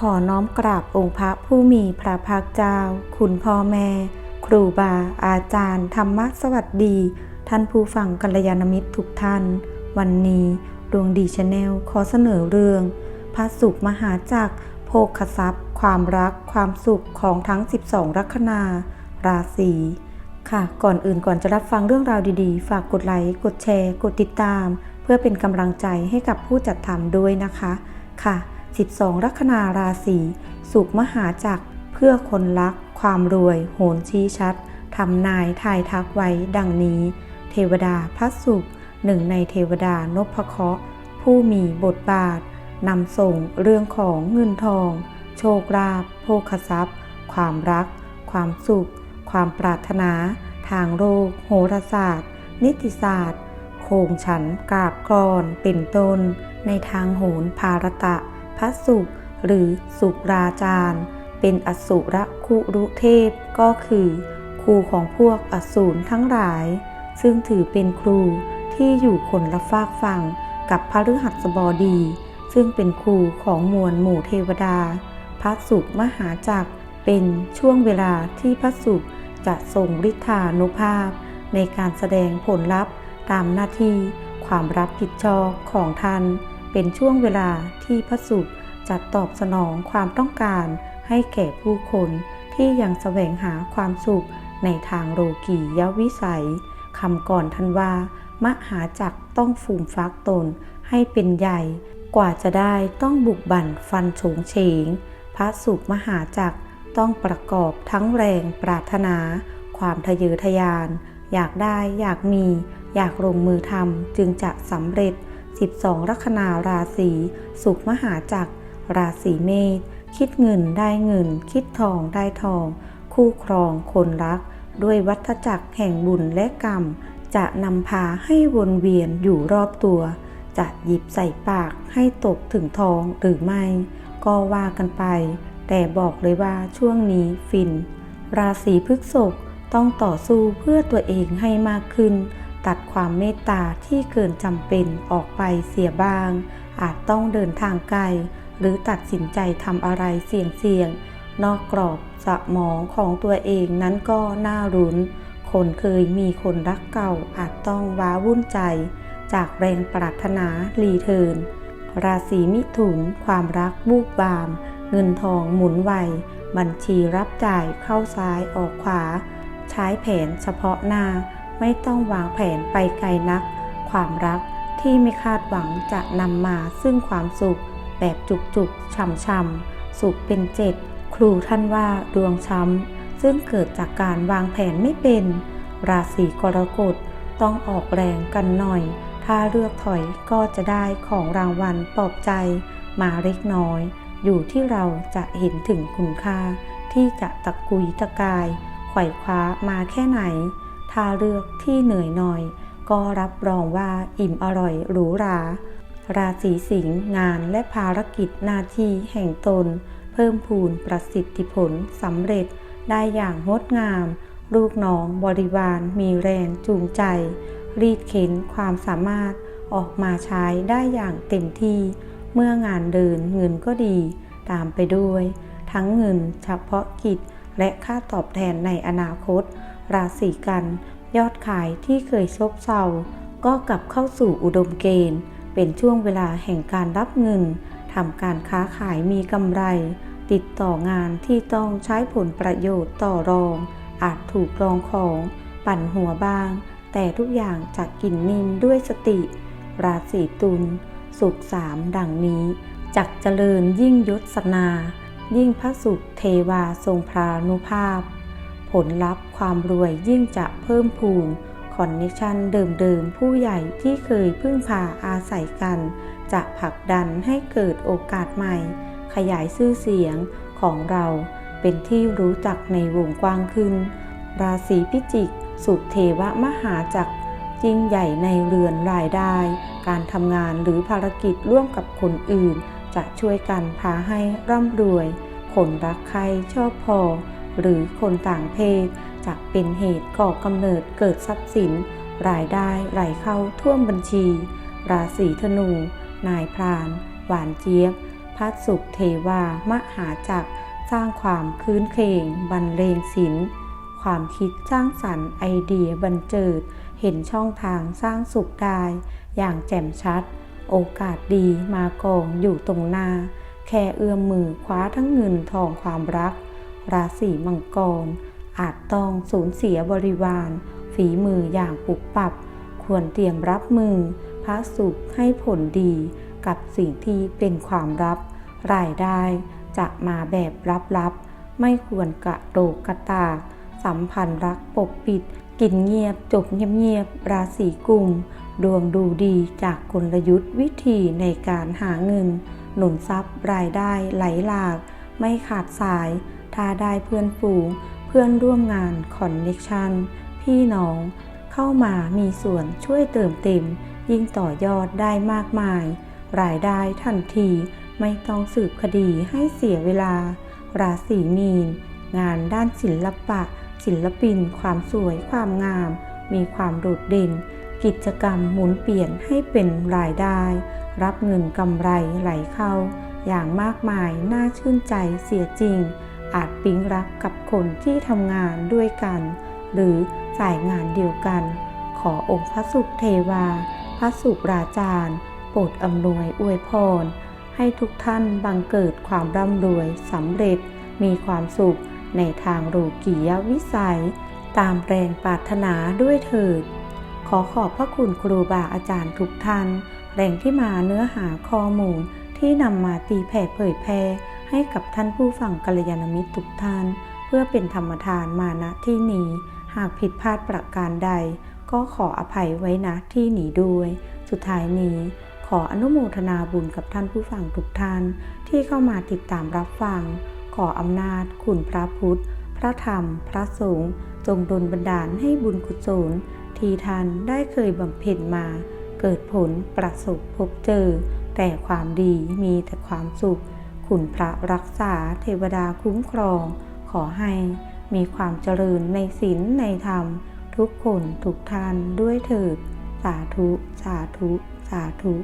ขอน้อมกราบองค์พระผู้มีพระภาคเจ้า คุณพ่อแม่ ครูบา อาจารย์ ธรรมะสวัสดี ท่านผู้ฟังกัลยาณมิตรทุกท่าน วันนี้ดวงดีชาแนลขอเสนอเรื่อง พระสุขมหาจักรโภคทรัพย์ ความรัก ความสุขของทั้ง 12 ลัคนา ราศีค่ะ ก่อนอื่นก่อนจะรับฟังเรื่องราวดีๆ ฝากกดไลค์กดแชร์ กดติดตาม เพื่อเป็นกำลังใจให้กับผู้จัดทำด้วยนะคะ ค่ะ 12 ลัคนาราศีสุขมหาจักรเพื่อคนรัก ความรวย โหนชี้ชัดทำนายทายทักไว้ดังนี้ เทวดาพัสสุขหนึ่งในเทวดานพเคราะห์ผู้มีบทบาทนำส่งเรื่องของเงินทอง โชคลาภโภคทรัพย์ ความรัก ความสุข ความปรารถนา ทางโลกโหราศาสตร์ นิติศาสตร์ โคงฉันกราบกรอนเป็นต้น ในทางโหนภารตะ ระสุขหรือสุราจารย์ เป็นอสุรคุรุเทพก็คือครูของพวกอสูรทั้งหลาย ซึ่งถือเป็นครูที่อยู่คนละฝากฝั่งกับพระฤหัสบดี ซึ่งเป็นครูของมวลหมู่เทวดา พระสุขมหาจักรเป็นช่วงเวลาที่พระสุขจะทรงฤทธานุภาพ ในการแสดงผลลัพธ์ตามหน้าที่ความรับผิดชอบของท่าน เป็นช่วงเวลาที่พระสุขจะตอบสนองความต้องการให้แก่ผู้คนที่ยังแสวงหาความสุขในทางโลกียวิสัยคำก่อนท่านว่ามหาจักต้องฟูมฟักตนให้เป็นใหญ่ กว่าจะได้ต้องบุกบั่นฟันโฉงเฉง พระสุขมหาจักต้องประกอบทั้งแรงปรารถนา ความทะเยอทะยาน อยากได้อยากมี อยากลงมือทำจึงจะสำเร็จ 12 ลัคนาราศีสุขมหาจักร ราศีเมษคิดเงินได้เงิน คิดทองได้ทอง คู่ครองคนรัก ด้วยวัฏจักรแห่งบุญและกรรม จะนำพาให้วนเวียนอยู่รอบตัว จะหยิบใส่ปากให้ตกถึงทองหรือไม่ ก็ว่ากันไป แต่บอกเลยว่าช่วงนี้ฟิน ราศีพฤษภต้องต่อสู้เพื่อตัวเองให้มากขึ้น ตัดความเมตตาที่เกินจำเป็นออกไปเสียบ้าง อาจต้องเดินทางไกล หรือตัดสินใจทำอะไรเสี่ยงๆ นอกกรอบสมองของตัวเองนั้นก็น่ารุนคนเคยมีคนรักเก่าอาจต้องว้าวุ่นใจ จากแรงปรารถนารีเทิร์นราศีมิถุน ความรักบูบบาม เงินทองหมุนไว บัญชีรับจ่ายเข้าซ้ายออกขวา ใช้แผนเฉพาะหน้า ไม่ต้องวางแผนไปไกลนัก ความรักที่ไม่คาดหวังจะนำมาซึ่งความสุข แบบจุกๆช่ำๆสุขเป็นเจ็ดครูท่านว่าดวงช้ำ ซึ่งเกิดจากการวางแผนไม่เป็น ราศีกรกฎต้องออกแรงกันหน่อย ถ้าเลือกถอยก็จะได้ของรางวัลปลอบใจ มาเล็กน้อย อยู่ที่เราจะเห็นถึงคุณค่า ที่จะตะกุยตะกายไขว่คว้ามาแค่ไหน ถ้าเลือกที่เหนื่อยหน่อย ก็รับรองว่าอิ่มอร่อยหรูหรา ราศีสิงห์งานและภารกิจหน้าที่แห่งตน เพิ่มพูนประสิทธิผลสำเร็จได้อย่างงดงาม ลูกน้องบริวารมีแรงจูงใจ รีดเข็นความสามารถออกมาใช้ได้อย่างเต็มที่ เมื่องานเดินเงินก็ดี ตามไปด้วย ทั้งเงินเฉพาะกิจและค่าตอบแทนในอนาคต ราศีกัน ยอดขายที่เคยซบเซา ก็กลับเข้าสู่อุดมเกณฑ์ เป็นช่วงเวลาแห่งการรับเงินทำการค้าขายมีกำไร ติดต่องานที่ต้องใช้ผลประโยชน์ต่อรอง อาจถูกรองของ ปั่นหัวบ้าง แต่ทุกอย่างจะกินนิ่มด้วยสติ ราศีตุลสุขสามดังนี้จักเจริญยิ่งยศนา ยิ่งพระสุขเทวาทรงพรานุภาพ ผลลัพธ์ความรวยยิ่งจะเพิ่มพูนคอนเนคชันเดิมๆ ผู้ใหญ่ที่เคยพึ่งพาอาศัยกัน จะผลักดันให้เกิดโอกาสใหม่ ขยายชื่อเสียงของเราเป็นที่รู้จักในวงกว้างขึ้น ราศีพิจิก สุเทวมหาจักรยิ่งใหญ่ในเรือนรายได้ การทำงานหรือภารกิจร่วมกับคนอื่น จะช่วยกันพาให้ร่ำรวย คนรักใครชอบพอ หรือคนต่างเพศจะเป็นเหตุก่อกำเนิดเกิดทรัพย์สิน รายได้ไหลเข้าท่วมบัญชี ราศีธนู นายพราน หวานเจี๊ยบพระสุขเทวามหาจักรสร้างความคืนเคงบรรเลงศิลป์ความคิดสร้างสรรค์ไอเดียบันเจิด เห็นช่องทางสร้างสุขได้ อย่างแจ่มชัด โอกาสดีมากองอยู่ตรงหน้า แค่เอื้อมมือคว้าทั้งเงินทองความรัก ราศีมังกร อาจต้องสูญเสียบริวาร ฝีมืออย่างปุบปับ ควรเตรียมรับมือ พระสุขให้ผลดีกับสิ่งที่เป็นความลับ รายได้จะมาแบบลับๆ ไม่ควรกระโดกกระตาก สัมพันธ์รักปกปิด กินเงียบจบเงียบๆ ราศีกุม ดวงดูดีจากกลยุทธ์วิธีในการหาเงิน หนุนทรัพย์รายได้ไหลหลาก ไม่ขาดสาย ถ้าได้เพื่อนฝูง เพื่อนร่วมงานคอนเน c ชันพี่น้อง เข้ามามีส่วนช่วยเติมเต็ม ยิ่งต่อยอดได้มากมาย รายได้ทันทีไม่ต้องสืบคดีให้เสียเวลา ราศีมีน งานด้านศิลปะ ศิลปิน ความสวยความงาม มีความโดดเด่น กิจกรรมหมุนเปลี่ยนให้เป็นรายได้ รับเงินกำไรไหลเข้า อย่างมากมายน่าชื่นใจเสียจริง อาจปิ๊งรักกับคนที่ทำงานด้วยกัน หรือสายงานเดียวกัน ขอองค์พระสุขเทวา พระสุขราจารย์ โปรดอำนวยอวยพร ให้ทุกท่านบังเกิดความร่ำรวยสำเร็จมีความสุขในทางรูกียวิสัย ตามแรงปรารถนาด้วยเถิด ขอขอบพระคุณครูบาอาจารย์ทุกท่านแหล่งที่มาเนื้อหาข้อมูลที่นำมาตีแผ่เผยแพร่ ให้กับท่านผู้ฟังกัลยาณมิตรทุกท่าน เพื่อเป็นธรรมทานมาณที่นี้ หากผิดพลาดประการใด ก็ขออภัยไว้ณที่นี้ด้วย สุดท้ายนี้ ขออนุโมทนาบุญกับท่านผู้ฟังทุกท่าน ที่เข้ามาติดตามรับฟัง ขออำนาจ คุณพระพุทธ พระธรรม พระสงฆ์จงดลบันดาลให้บุญกุศลที่ท่านได้เคยบำเพ็ญมา เกิดผลประสบพบเจอ แต่ความดีมีแต่ความสุข คุณพระรักษาเทวดาคุ้มครอง ขอให้มีความเจริญในศีลในธรรม ทุกคนทุกท่านด้วยเถิด สาธุ สาธุ สาธุ